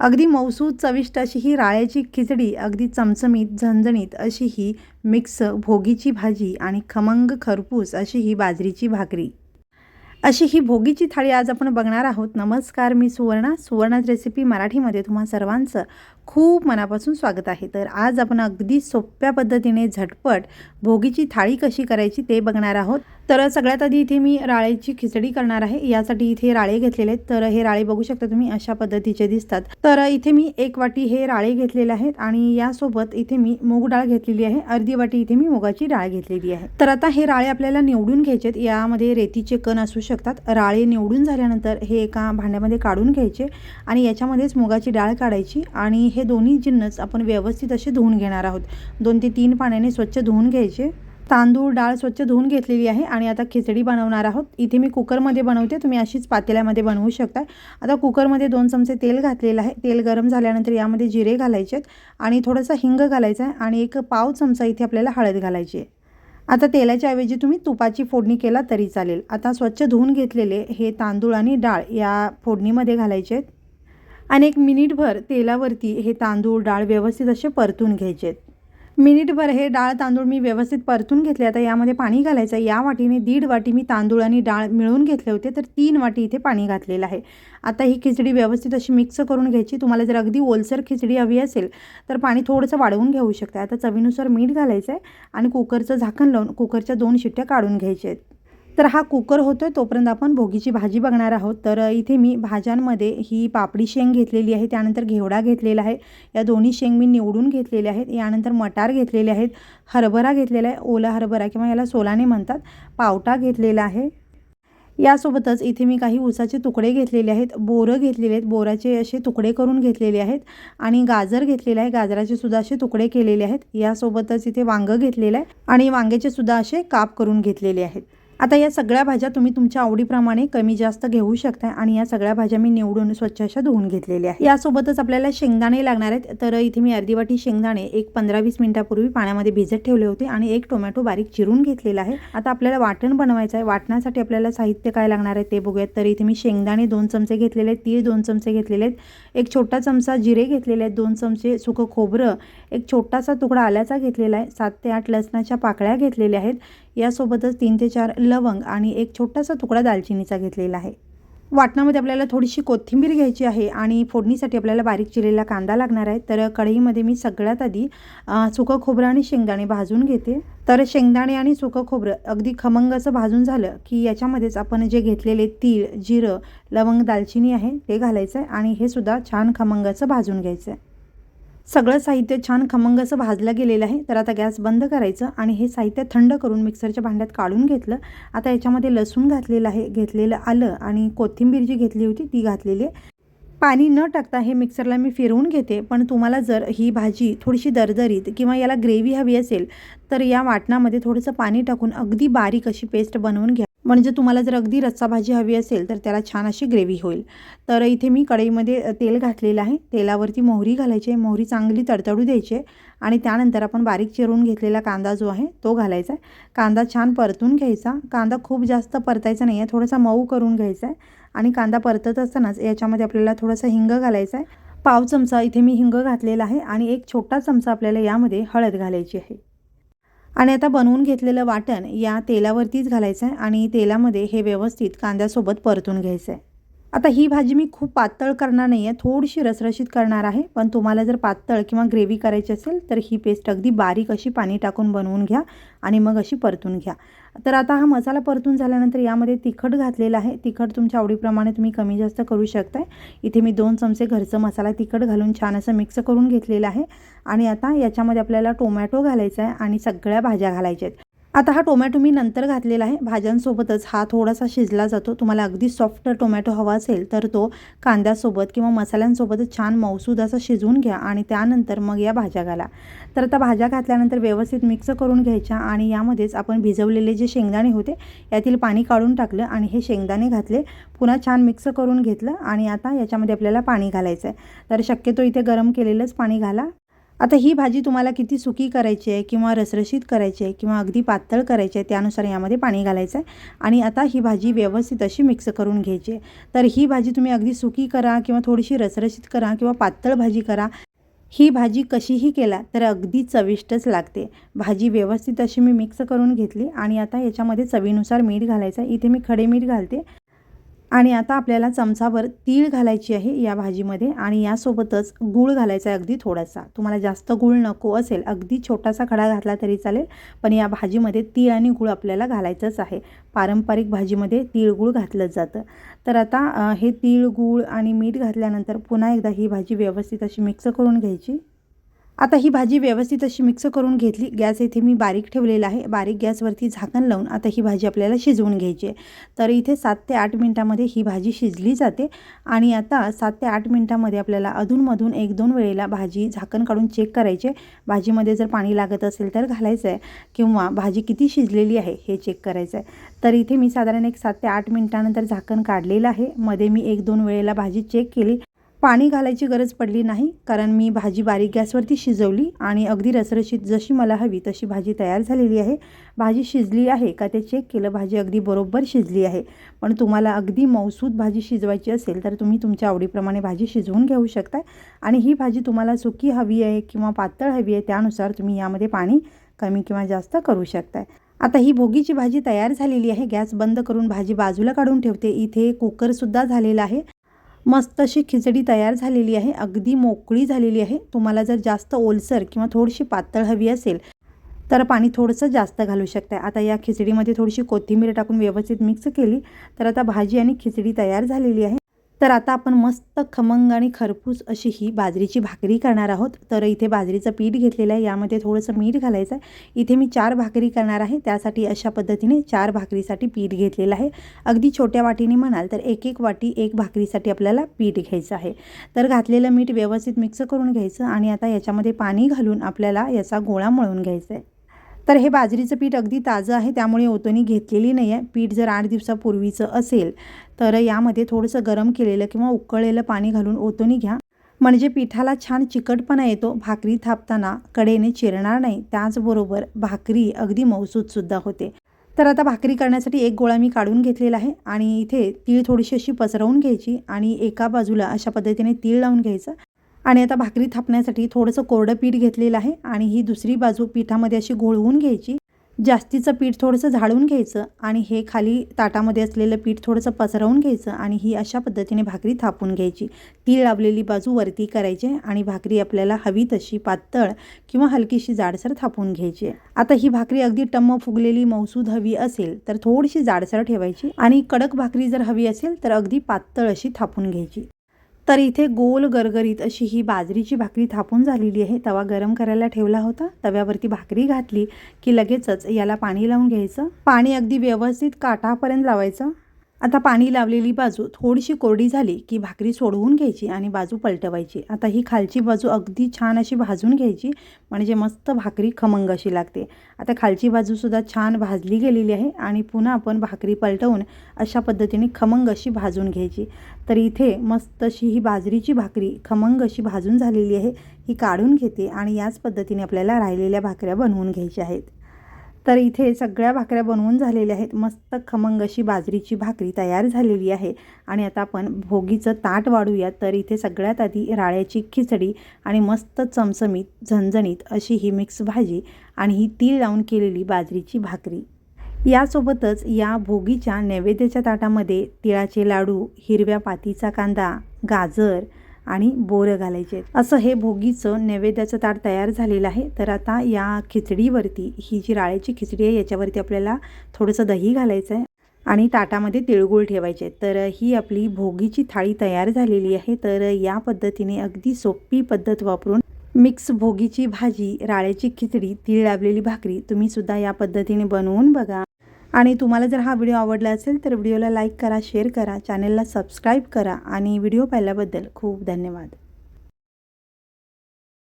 अगदी मौसूद चविष्ट अशी ही राळ्याची खिचडी अगदी चमचमीत झणझणीत अशी ही मिक्स भोगीची भाजी आणि खमंग खरपूस अशी ही बाजरीची भाकरी. अशी ही भोगीची थाळी आज आपण बघणार आहोत. नमस्कार मी सुवर्णा. सुवर्णाच रेसिपी मराठीमध्ये तुम्हा सर्वांचं खूप मनापासून स्वागत आहे. तर आज आपण अगदी सोप्या पद्धतीने झटपट भोगीची थाळी कशी करायची ते बघणार आहोत. तर सगळ्यात आधी इथे मी राळेची खिचडी करणार आहे. यासाठी इथे राळे घेतलेले आहेत. तर हे राळे बघू शकता तुम्ही अशा पद्धतीचे दिसतात. तर इथे मी एक वाटी हे राळे घेतलेले आहेत आणि यासोबत इथे मी मूग डाळ घेतलेली आहे. अर्धी वाटी इथे मी मुगाची डाळ घेतलेली आहे. तर आता हे राळे आपल्याला निवडून घ्यायचे आहेत. यामध्ये रेतीचे कण असू शकतात. राळे निवडून झाल्यानंतर हे एका भांड्यामध्ये काढून घ्यायचे आणि याच्यामध्येच मुगाची डाळ काढायची आणि हे दोन्ही जिन्नस आपण व्यवस्थित असे धुवून घेणार आहोत. दोन ते तीन पाण्याने स्वच्छ धुवून घ्यायचे. तांदूळ डाळ स्वच्छ धुवून घेतलेली आहे आणि आता खिचडी बनवणार आहोत. इथे मी कुकरमध्ये बनवते. तुम्ही अशीच पातेल्यामध्ये बनवू शकता. आता कुकरमध्ये दोन चमचे तेल घातलेलं आहे. तेल गरम झाल्यानंतर यामध्ये जिरे घालायचे आहेत आणि थोडंसं हिंग घालायचं आहे आणि एक पाव चमचा इथे आपल्याला हळद घालायची आहे. आता तेलाच्या ऐवजी तुम्ही तुपाची फोडणी केला तरी चालेल. आता स्वच्छ धुवून घेतलेले हे तांदूळ आणि डाळ या फोडणीमध्ये घालायचे आहेत. आणि एक मिनिटभर तेलावरती हे तांदूळ डाळ व्यवस्थित असे परतून घ्यायचे. आहेत मिनिटभर हे डाळ तांदूळ मी व्यवस्थित परतून घेतले. आता यामध्ये पाणी घालायचं. या वाटीने दीड वाटी मी तांदूळ आणि डाळ मिळून घेतले होते तर तीन वाटी इथे पाणी घातलेलं आहे. आता ही खिचडी व्यवस्थित अशी मिक्स करून घ्यायची. तुम्हाला जर अगदी ओलसर खिचडी हवी असेल तर पाणी थोडंसं वाढवून घेऊ शकता. आता चवीनुसार मीठ घालायचं आहे आणि कुकरचं झाकण लावून कुकरच्या दोन शिट्ट्या काढून घ्यायच्या आहेत. तर हा कुकर होतो आहे तोपर्यंत आपण भोगीची भाजी बघणार आहोत. तर इथे मी भाज्यांमध्ये ही पापडी शेंग घेतलेली आहे त्यानंतर घेवडा घेतलेला आहे. या दोन्ही शेंग मी निवडून घेतलेले आहेत. यानंतर मटार घेतलेले आहेत हरभरा घेतलेला आहे ओला हरभरा किंवा याला सोलाने म्हणतात पावटा घेतलेला आहे. यासोबतच इथे मी काही ऊसाचे तुकडे घेतलेले आहेत बोरं घेतलेले आहेत बोराचे असे तुकडे करून घेतलेले आहेत आणि गाजर घेतलेले आहे गाजराचे सुद्धा असे तुकडे केलेले आहेत. यासोबतच इथे वांगं घेतलेलं आहे आणि वांग्याचे सुद्धा असे काप करून घेतलेले आहेत. आता या सगळ्या भाज्या तुम्ही तुमच्या आवडीप्रमाणे कमी जास्त घेऊ शकता आणि या सगळ्या भाज्या मी निवडून स्वच्छ अशा धुवून घेतलेल्या आहे यासोबतच आपल्याला शेंगदाणे लागणार आहेत. तर इथे मी अर्धी वाटी शेंगदाणे एक पंधरा वीस मिनिटापूर्वी पाण्यामध्ये भिजत ठेवले होते आणि एक टोमॅटो बारीक चिरून घेतलेला आहे. आता आपल्याला वाटण बनवायचं आहे. वाटण्यासाठी आपल्याला साहित्य काय लागणार आहे ते बघूयात. तर इथे मी शेंगदाणे दोन चमचे घेतलेले आहेत. तीळ दोन चमचे घेतलेले आहेत. एक छोटा चमचा जिरे घेतलेले आहेत. दोन चमचे सुकं खोबरं. एक छोटासा तुकडा आल्याचा घेतलेला आहे. सात ते आठ लसणाच्या पाकळ्या घेतलेल्या आहेत. यासोबतच तीन ते चार लवंग आणि एक छोटासा तुकडा दालचिनीचा घेतलेला आहे. वाटणामध्ये आपल्याला थोडीशी कोथिंबीर घ्यायची आहे आणि फोडणीसाठी आपल्याला बारीक चिरलेला कांदा लागणार आहे. तर कढईमध्ये मी सगळ्यात आधी सुकं खोबरं आणि शेंगदाणे भाजून घेते. तर शेंगदाणे आणि सुकं खोबरं अगदी खमंग असं भाजून झालं की याच्यामध्येच आपण जे घेतलेले तीळ जिरं लवंग दालचिनी आहे ते घालायचं आहे आणि हे सुद्धा छान खमंग असं भाजून घ्यायचं आहे. सगळं साहित्य छान खमंग असं भाजलं गेलेलं आहे. तर आता गॅस बंद करायचं आणि हे साहित्य थंड करून मिक्सरच्या भांड्यात काढून घेतलं. आता याच्यामध्ये लसूण घातलेलं आहे घेतलेलं आलं आणि कोथिंबीर जी घेतली होती ती घातलेली आहे. पाणी न टाकता हे मिक्सरला मी फिरवून घेते पण तुम्हाला जर ही भाजी थोडीशी दरदरीत किंवा याला ग्रेव्ही हवी असेल तर या वाटणामध्ये थोडंसं पाणी टाकून अगदी बारीक अशी पेस्ट बनवून घ्या. म्हणजे तुम्हाला जर अगदी रस्सा भाजी हवी असेल तर त्याला छान अशी ग्रेव्ही होईल. तर इथे मी कढईमध्ये तेल घातलेलं आहे. तेलावरती मोहरी घालायची आहे. मोहरी चांगली तडतडू द्यायची आहे. आणि त्यानंतर आपण बारीक चिरून घेतलेला कांदा जो आहे तो घालायचा आहे. कांदा छान परतून घ्यायचा. कांदा खूप जास्त परतायचा नाही आहे थोडासा मऊ करून घ्यायचा आहे. आणि कांदा परतत असतानाच याच्यामध्ये आपल्याला थोडासा हिंग घालायचा आहे. पाव चमचा इथे मी हिंग घातलेला आहे. आणि एक छोटा चमचा आपल्याला यामध्ये हळद घालायची आहे. आणि आता बनवून घेतलेलं वाटण या तेलावरतीच घालायचं आहे आणि तेलामध्ये हे व्यवस्थित कांद्यासोबत परतून घ्यायचं आहे आता ही भाजी मी खूप पातळ करणार नाही आहे थोडीशी रसरशीत करणार आहे. पण तुम्हाला जर पातळ किंवा ग्रेव्ही करायची असेल तर ही पेस्ट अगदी बारीक अशी पाणी टाकून बनवून घ्या आणि मग अशी परतून घ्या. तर आता हा मसाला परतून झाल्यानंतर यामध्ये तिखट घातलेला आहे. तिखट तुमच्या आवडीप्रमाणे तुम्ही कमी जास्त करू शकताय. इथे मी दोन चमचे घरचं मसाला तिखट घालून छान असं मिक्स करून घेतलेलं आहे. आणि आता याच्यामध्ये आपल्याला टोमॅटो घालायचा आहे आणि सगळ्या भाज्या घालायच्या आहेत. आता हा टोमॅटो मी नंतर घातलेला आहे. भाज्यांसोबतच हा थोडासा शिजला जातो. तुम्हाला अगदी सॉफ्ट टोमॅटो हवा असेल तर तो कांद्यासोबत किंवा मसाल्यांसोबतच छान मौसूद असा शिजवून घ्या आणि त्यानंतर मग या भाज्या घाला. तर आता भाज्या घातल्यानंतर व्यवस्थित मिक्स करून घ्यायच्या आणि यामध्येच आपण भिजवलेले जे शेंगदाणे होते यातील पाणी काढून टाकलं आणि हे शेंगदाणे घातले. पुन्हा छान मिक्स करून घेतलं आणि आता याच्यामध्ये आपल्याला पाणी घालायचं आहे तर शक्यतो इथे गरम केलेलंच पाणी घाला. आता ही भाजी तुम्हाला किती सुकी करायची आहे किंवा रसरशीत करायची आहे किंवा अगदी पातळ करायची आहे त्यानुसार यामध्ये पाणी घालायचं आहे. आणि आता ही भाजी व्यवस्थित अशी मिक्स करून घ्यायची आहे. तर ही भाजी तुम्ही अगदी सुकी करा किंवा थोडीशी रसरशीत करा किंवा पातळ भाजी करा. ही भाजी कशीही केला तर अगदी चविष्टच लागते. भाजी व्यवस्थित अशी मी मिक्स करून घेतली आणि आता याच्यामध्ये चवीनुसार मीठ घालायचं आहे. इथे मी खडे मीठ घालते. आणि आता आपल्याला चमचाभर तीळ घालायची आहे या भाजीमध्ये आणि यासोबतच गूळ घालायचा आहे अगदी थोडासा. तुम्हाला जास्त गूळ नको असेल अगदी छोटासा खडा घातला तरी चालेल पण या भाजीमध्ये तीळ आणि गूळ आपल्याला घालायचंच आहे. पारंपरिक भाजीमध्ये तिळगूळ घातलं जातं. तर आता हे तीळ गूळ आणि मीठ घातल्यानंतर पुन्हा एकदा ही भाजी व्यवस्थित अशी मिक्स करून घ्यायची. आता ही भाजी व्यवस्थित अशी मिक्स करून घेतली. गॅस इथे मी बारीक ठेवलेला आहे. बारीक गॅसवरती झाकण लावून आता ही भाजी आपल्याला शिजवून घ्यायची आहे. तर इथे सात ते आठ मिनटामध्ये ही भाजी शिजली जाते आणि आता सात ते आठ मिनटामध्ये आपल्याला अधूनमधून एक दोन वेळेला भाजी झाकण काढून चेक करायचे भाजीमध्ये जर पाणी लागत असेल तर घालायचं आहे किंवा भाजी किती शिजलेली आहे हे चेक करायचं आहे. तर इथे मी साधारण एक सात ते आठ मिनटानंतर झाकण काढलेलं आहे. मध्ये मी एक दोन वेळेला भाजी चेक केली. पाणी घालायची गरज पडली नाही कारण मी भाजी बारीक गॅसवरती शिजवली आणि अगदी रसरशीत जशी मला हवी तशी भाजी तयार झालेली आहे. भाजी शिजली आहे का ते चेक केलं. भाजी अगदी बरोबर शिजली आहे. पण तुम्हाला अगदी मौसूद भाजी शिजवायची असेल तर तुम्ही तुमच्या आवडीप्रमाणे भाजी शिजवून घेऊ शकता आणि ही भाजी तुम्हाला सुकी हवी आहे किंवा पातळ हवी आहे त्यानुसार तुम्ही यामध्ये पाणी कमी किंवा जास्त करू शकताय. आता ही भोगीची भाजी तयार झालेली आहे. गॅस बंद करून भाजी बाजूला काढून ठेवते. इथे कुकरसुद्धा झालेला आहे. मस्त अशी खिचडी तयार झालेली आहे. अगदी मोकळी झालेली आहे. तुम्हाला जर जास्त ओलसर किंवा थोडीशी पातळ हवी असेल तर पाणी थोडंसं जास्त घालू शकता आता या खिचडीमध्ये थोडीशी कोथिंबीर टाकून व्यवस्थित मिक्स केली तर आता भाजी आणि खिचडी तयार झालेली आहे. तर आता आपण मस्त खमंग आणि खरपूस अशी ही बाजरीची भाकरी करणार आहोत. तर इथे बाजरीचं पीठ घेतलेलं आहे. यामध्ये थोडंसं मीठ घालायचं आहे. इथे मी चार भाकरी करणार आहे. त्यासाठी अशा पद्धतीने चार भाकरीसाठी पीठ घेतलेलं आहे. अगदी छोट्या वाटीने म्हणाल तर एक एक वाटी एक भाकरीसाठी आपल्याला पीठ घ्यायचं आहे. तर घातलेलं मीठ व्यवस्थित मिक्स करून घ्यायचं आणि आता याच्यामध्ये पाणी घालून आपल्याला याचा गोळा मळून घ्यायचा आहे. तर हे बाजरीचं पीठ अगदी ताजं आहे त्यामुळे ओतोनी घेतलेली नाही आहे पीठ जर आठ दिवसापूर्वीचं असेल तर यामध्ये थोडंसं गरम केलेलं किंवा उकळलेलं पाणी घालून ओतोनी घ्या. म्हणजे पिठाला छान चिकटपणा येतो भाकरी थापताना कडेने चिरणार नाही त्याचबरोबर भाकरी अगदी मौसूदसुद्धा होते. तर आता भाकरी करण्यासाठी एक गोळा मी काढून घेतलेला आहे आणि इथे तीळ थोडीशी अशी पसरवून घ्यायची आणि एका बाजूला अशा पद्धतीने तीळ लावून घ्यायचं. आणि आता भाकरी थापण्यासाठी थोडंसं कोरडं पीठ घेतलेलं आहे आणि ही दुसरी बाजू पिठामध्ये अशी घोळवून घ्यायची. जास्तीचं पीठ थोडंसं झाडून घ्यायचं आणि हे खाली ताटामध्ये असलेलं पीठ थोडंसं पसरवून घ्यायचं आणि ही अशा पद्धतीने भाकरी थापून घ्यायची. तीळ लावलेली बाजू वरती करायची आणि भाकरी आपल्याला हवी तशी पातळ किंवा हलकीशी जाडसर थापून घ्यायची. आता ही भाकरी अगदी टम्म फुगलेली मौसूद हवी असेल तर थोडीशी जाडसर ठेवायची आणि कडक भाकरी जर हवी असेल तर अगदी पातळ अशी थापून घ्यायची. तर इथे गोल गरगरीत अशी ही बाजरीची भाकरी थापून झालेली आहे. तवा गरम करायला ठेवला होता. तव्यावरती भाकरी घातली की लगेचच याला पाणी लावून घ्यायचं. पाणी अगदी व्यवस्थित काठापर्यंत लावायचं. आता पाणी लावलेली बाजू थोडीशी कोरडी झाली की भाकरी सोडवून घ्यायची आणि बाजू पलटवायची. आता ही खालची बाजू अगदी छान अशी भाजून घ्यायची म्हणजे मस्त भाकरी खमंग अशी लागते. आता खालची बाजूसुद्धा छान भाजली गेलेली आहे आणि पुन्हा आपण भाकरी पलटवून अशा पद्धतीने खमंग अशी भाजून घ्यायची. तर इथे मस्त अशी ही बाजरीची भाकरी खमंग अशी भाजून झालेली आहे ही काढून घेते आणि याच पद्धतीने आपल्याला राहिलेल्या भाकऱ्या बनवून घ्यायच्या आहेत. तर इथे सगळ्या भाकऱ्या बनवून झालेल्या आहेत. मस्त खमंग अशी बाजरीची भाकरी तयार झालेली आहे. आणि आता आपण भोगीचं ताट वाढूया. तर इथे सगळ्यात आधी राळ्याची खिचडी आणि मस्त चमचमीत झणझणीत अशी ही मिक्स भाजी आणि ही तीळ लावून केलेली बाजरीची भाकरी. यासोबतच या भोगीच्या नैवेद्याच्या ताटामध्ये तिळाचे लाडू हिरव्या पातीचा कांदा गाजर आणि बोरं घालायचे. असं हे भोगीचं नैवेद्याचं ताट तयार झालेलं आहे. तर आता या खिचडीवरती ही जी राळ्याची खिचडी आहे याच्यावरती आपल्याला थोडंसं दही घालायचं आहे आणि ताटामध्ये तिळगुळ ठेवायचे. तर ही आपली भोगीची थाळी तयार झालेली आहे. तर या पद्धतीने अगदी सोपी पद्धत वापरून मिक्स भोगीची भाजी राळ्याची खिचडी तीळ लावलेली भाकरी तुम्हीसुद्धा या पद्धतीने बनवून बघा. आणि तुम्हाला जर हा व्हिडिओ आवडला असेल तर व्हिडिओला लाईक करा शेअर करा चॅनलला सबस्क्राईब करा आणि व्हिडिओ पाहिल्याबद्दल खूप धन्यवाद.